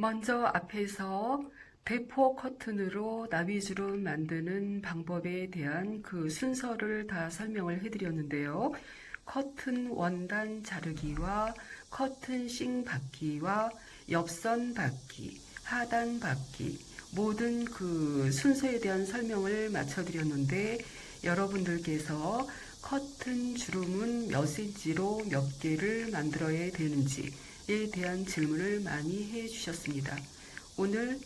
먼저 앞에서 대포 커튼으로 나비주름 만드는 방법에 대한 그 순서를 다 설명을 해드렸는데요. 커튼 원단 자르기와 커튼 싱 받기와 옆선 받기, 하단 받기 모든 그 순서에 대한 설명을 마쳐드렸는데 여러분들께서 커튼 주름은 몇 센치로 몇 개를 만들어야 되는지 에 대한 질문을 많이 해 주셨습니다. 오늘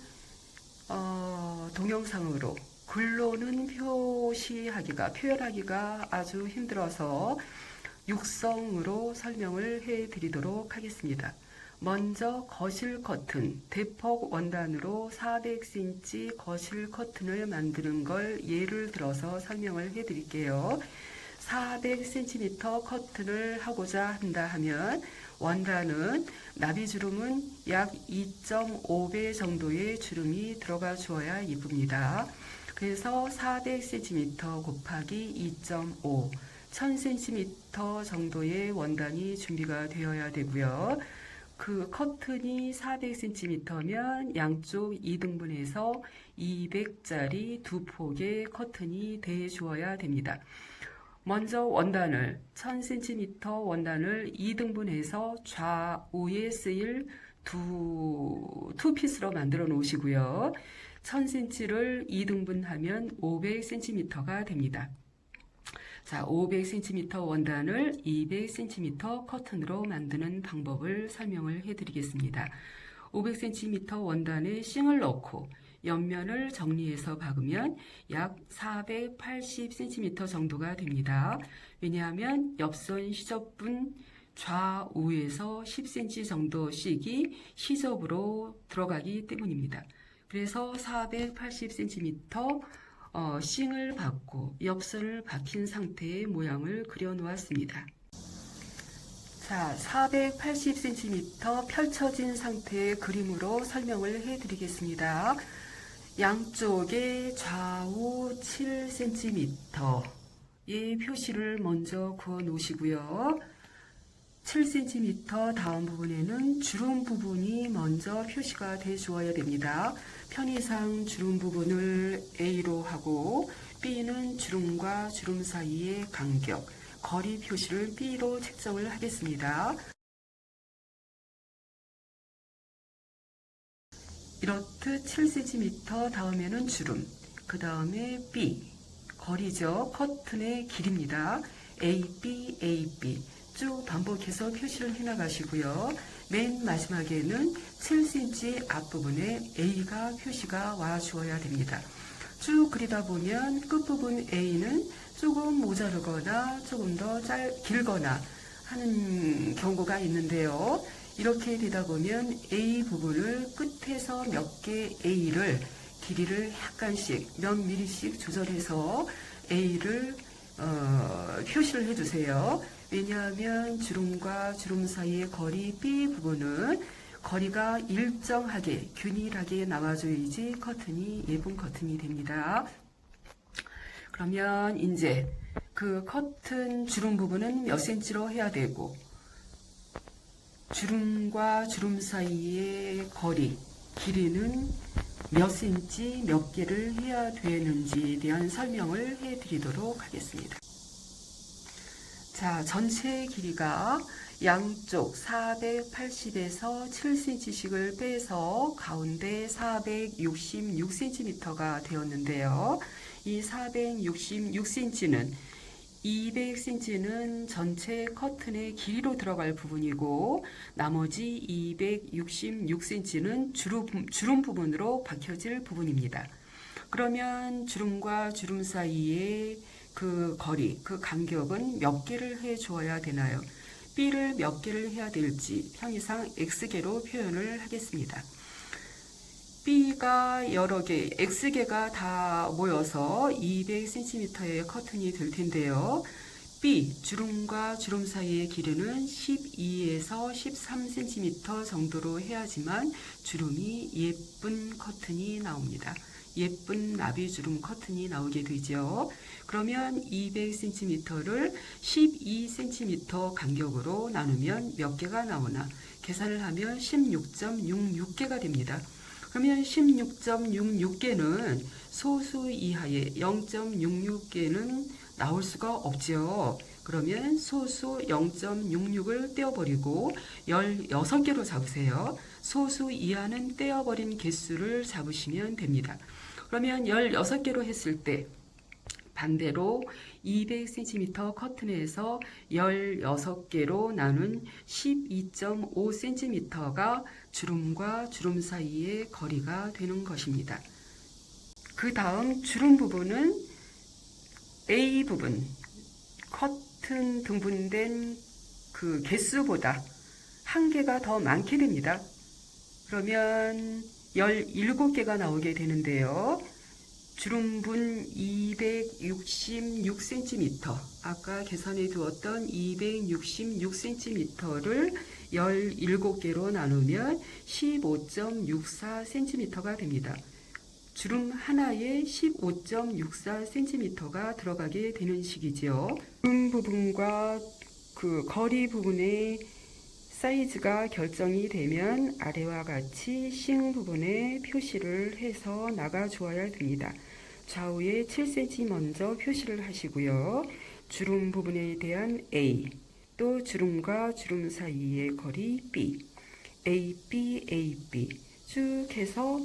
어, 동영상으로 글로는 표시하기가 표현하기가 아주 힘들어서 육성으로 설명을 해 드리도록 하겠습니다. 먼저 거실 커튼 대폭 원단으로 400cm 거실 커튼을 만드는 걸 예를 들어서 설명을 해 드릴게요. 400cm 커튼을 하고자 한다 하면 원단은 나비 주름은 약 2.5배 정도의 주름이 들어가 주어야 이쁩니다. 그래서 400cm 곱하기 2.5 1000cm 정도의 원단이 준비가 되어야 되고요. 그 커튼이 400cm면 양쪽 2등분해서 200짜리 두 폭의 커튼이 돼 주어야 됩니다. 먼저 원단을 1000cm 원단을 2등분해서 좌우에 쓰일 두, 투 피스로 만들어 놓으시고요. 1000cm를 2등분하면 500cm가 됩니다. 자, 500cm 원단을 200cm 커튼으로 만드는 방법을 설명을 해 드리겠습니다. 500cm 원단에 싱을 넣고 옆면을 정리해서 박으면 약 480cm 정도가 됩니다. 왜냐하면 옆선 시접분 좌우에서 10cm 정도씩이 시접으로 들어가기 때문입니다. 그래서 480cm 어, 싱을 받고 옆선을 박힌 상태의 모양을 그려 놓았습니다. 자, 480cm 펼쳐진 상태의 그림으로 설명을 해 드리겠습니다. 양쪽에 좌우 7cm의 표시를 먼저 그어 놓으시고요. 7cm 다음 부분에는 주름 부분이 먼저 표시가 돼 주어야 됩니다. 편의상 주름 부분을 A로 하고 B는 주름과 주름 사이의 간격, 거리 표시를 B로 책정을 하겠습니다. 이렇듯 7cm 다음에는 주름, 그 다음에 B, 거리죠. 커튼의 길입니다. AB, AB 쭉 반복해서 표시를 해 나가시고요. 맨 마지막에는 7cm 앞부분에 A가 표시가 와 주어야 됩니다. 쭉 그리다 보면 끝부분 A는 조금 모자르거나 조금 더 짧, 길거나 하는 경우가 있는데요. 이렇게 되다 보면 A 부분을 끝에서 몇 개 A를 길이를 약간씩 몇 미리씩 조절해서 A를 어, 표시를 해주세요. 왜냐하면 주름과 주름 사이의 거리 B 부분은 거리가 일정하게 균일하게 나와줘야지 커튼이 예쁜 커튼이 됩니다. 그러면 이제 그 커튼 주름 부분은 몇 센치로 해야 되고 주름과 주름 사이의 거리 길이는 몇 센치 몇 개를 해야 되는지에 대한 설명을 해 드리도록 하겠습니다. 자, 전체 길이가 양쪽 480에서 7cm씩을 빼서 가운데 466cm가 되었는데요. 이 466cm는 200cm는 전체 커튼의 길이로 들어갈 부분이고 나머지 266cm는 주름, 주름 부분으로 박혀질 부분입니다. 그러면 주름과 주름 사이의 그 거리, 그 간격은 몇 개를 해 주어야 되나요? B를 몇 개를 해야 될지 편의상 X개로 표현을 하겠습니다. B가 여러 개, X개가 다 모여서 200cm의 커튼이 될 텐데요. B, 주름과 주름 사이의 길이는 12에서 13cm 정도로 해야지만 주름이 예쁜 커튼이 나옵니다. 예쁜 나비 주름 커튼이 나오게 되죠. 그러면 200cm를 12cm 간격으로 나누면 몇 개가 나오나? 계산을 하면 16.66개가 됩니다. 그러면 16.66개는 소수 이하의 0.66개는 나올 수가 없죠. 그러면 소수 0.66을 떼어버리고 16개로 잡으세요. 소수 이하는 떼어버린 개수를 잡으시면 됩니다. 그러면 16개로 했을 때 반대로 200cm 커튼에서 16개로 나눈 12.5cm가 주름과 주름 사이의 거리가 되는 것입니다. 그 다음 주름 부분은 A 부분, 커튼 등분된 그 개수보다 한 개가 더 많게 됩니다. 그러면 17개가 나오게 되는데요. 주름분 266cm, 아까 계산해 두었던 266cm를 17개로 나누면 15.64cm가 됩니다. 주름 하나에 15.64cm가 들어가게 되는 식이지요. 주름 부분과 그 거리 부분의 사이즈가 결정이 되면 아래와 같이 싱 부분에 표시를 해서 나가 주어야 됩니다. 좌우에 7cm 먼저 표시를 하시고요. 주름 부분에 대한 A, 또 주름과 주름 사이의 거리 B, AB, AB 쭉 해서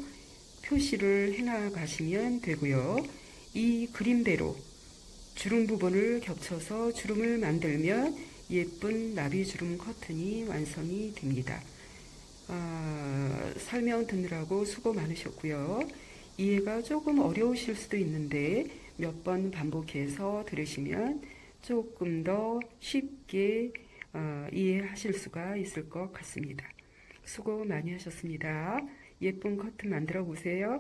표시를 해나가시면 되고요. 이 그림대로 주름 부분을 겹쳐서 주름을 만들면 예쁜 나비 주름 커튼이 완성이 됩니다. 아, 설명 듣느라고 수고 많으셨고요. 이해가 조금 어려우실 수도 있는데 몇 번 반복해서 들으시면 조금 더 쉽게 어, 이해하실 수가 있을 것 같습니다. 수고 많이 하셨습니다. 예쁜 커튼 만들어 보세요.